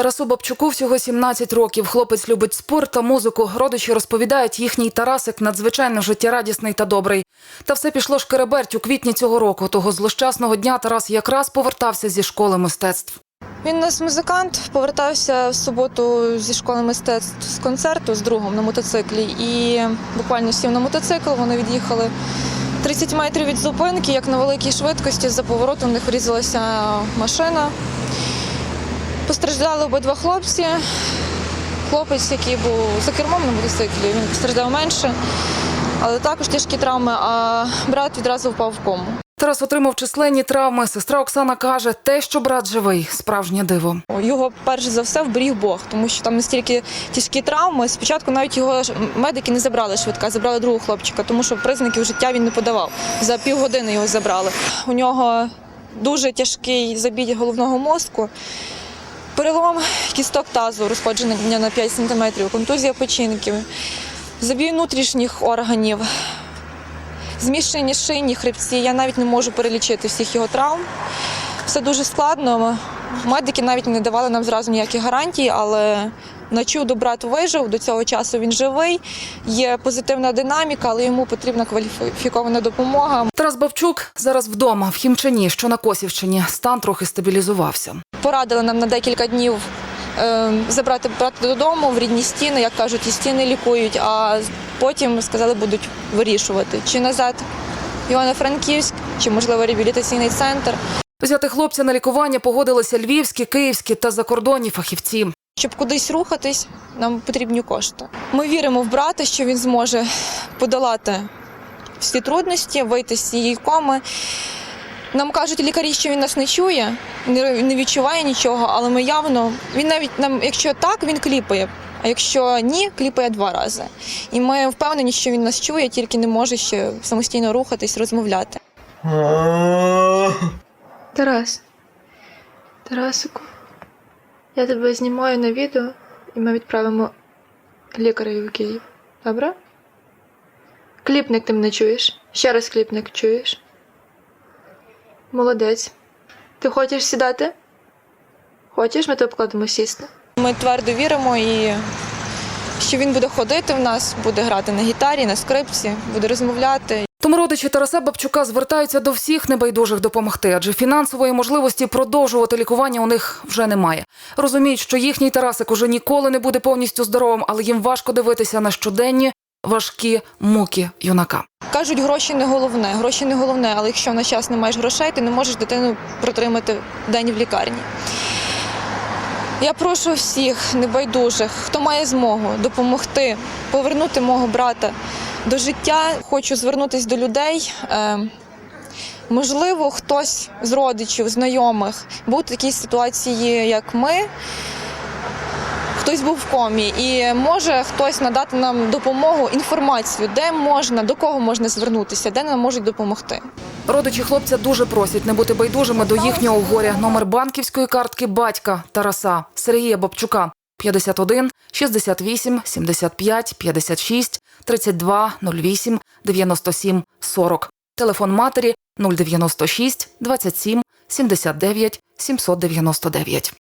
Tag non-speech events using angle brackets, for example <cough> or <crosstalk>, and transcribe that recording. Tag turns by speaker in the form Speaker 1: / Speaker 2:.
Speaker 1: Тарасу Бабчуку всього 17 років. Хлопець любить спорт та музику. Родичі розповідають, їхній Тарасик надзвичайно життєрадісний та добрий. Та все пішло шкереберть у квітні цього року. Того злощасного дня Тарас якраз повертався зі школи мистецтв.
Speaker 2: Він у нас музикант, повертався в суботу зі школи мистецтв з концерту з другом на мотоциклі і буквально сів на мотоцикл. Вони від'їхали 30 метрів від зупинки, як на великій швидкості. За поворотом в них врізалася машина. Постраждали обидва хлопці. Хлопець, який був за кермом на мотоциклі, він постраждав менше, але також тяжкі травми, а брат відразу впав в кому.
Speaker 1: Тарас отримав численні травми. Сестра Оксана каже, те, що брат живий, справжнє диво.
Speaker 2: Його перш за все вберіг Бог, тому що там настільки тяжкі травми. Спочатку навіть його медики не забрали швидка, забрали другого хлопчика, тому що признаків життя він не подавав. За півгодини його забрали. У нього дуже тяжкий забій головного мозку. Перелом кісток тазу, розходження на 5 см, контузія печінки, забій внутрішніх органів, зміщені шийні хребці. Я навіть не можу перелічити всіх його травм. Все дуже складно. Медики навіть не давали нам зразу ніякі гарантії, але на чудо брат вижив. До цього часу він живий. Є позитивна динаміка, але йому потрібна кваліфікована допомога.
Speaker 1: Тарас Бабчук зараз вдома, в Хімчині, що на Косівщині. Стан трохи стабілізувався.
Speaker 2: Порадили нам на декілька днів е, забрати брата додому в рідні стіни. Як кажуть, і стіни лікують, а потім сказали, будуть вирішувати, чи назад в Івано-Франківськ, чи можливо реабілітаційний центр.
Speaker 1: Взяти хлопця на лікування погодилися львівські, київські та закордонні фахівці.
Speaker 2: Щоб кудись рухатись, нам потрібні кошти. Ми віримо в брата, що він зможе подолати всі трудності, вийти з цієї коми. Нам кажуть лікарі, що він нас не чує, не не відчуває нічого, але ми явно він навіть нам, якщо так, він кліпає. А якщо ні, кліпає два рази. І ми впевнені, що він нас чує, тільки не може ще самостійно рухатись, розмовляти. <laughs>
Speaker 3: Тарас, Тарасику, я тебе знімаю на відео і ми відправимо лікареві в Київ. Добре? Кліпник ти мене чуєш? Ще раз кліпник чуєш? Молодець. Ти хочеш сідати? Хочеш, ми тебе покладемо сісти?
Speaker 2: Ми твердо віримо і що він буде ходити в нас, буде грати на гітарі, на скрипці, буде розмовляти.
Speaker 1: Тому родичі Тараса Бабчука звертаються до всіх небайдужих допомогти, адже фінансової можливості продовжувати лікування у них вже немає. Розуміють, що їхній Тарасик уже ніколи не буде повністю здоровим, але їм важко дивитися на щоденні важкі муки юнака.
Speaker 2: Кажуть, гроші не головне, гроші не головне, але якщо на час не маєш грошей, ти не можеш дитину протримати день в лікарні. Я прошу всіх небайдужих, хто має змогу допомогти повернути мого брата до життя. Хочу звернутися до людей. Е, Можливо, хтось з родичів, знайомих був в такій ситуації, як ми. Хтось був в комі, і може хтось надати нам допомогу, інформацію, де можна, до кого можна звернутися, де нам можуть допомогти.
Speaker 1: Родичі хлопця дуже просять не бути байдужими до їхнього горя. Номер банківської картки батька Тараса Сергія Бабчука 51 68 75 56 32 08 97 40. Телефон матері 096 27 79 799.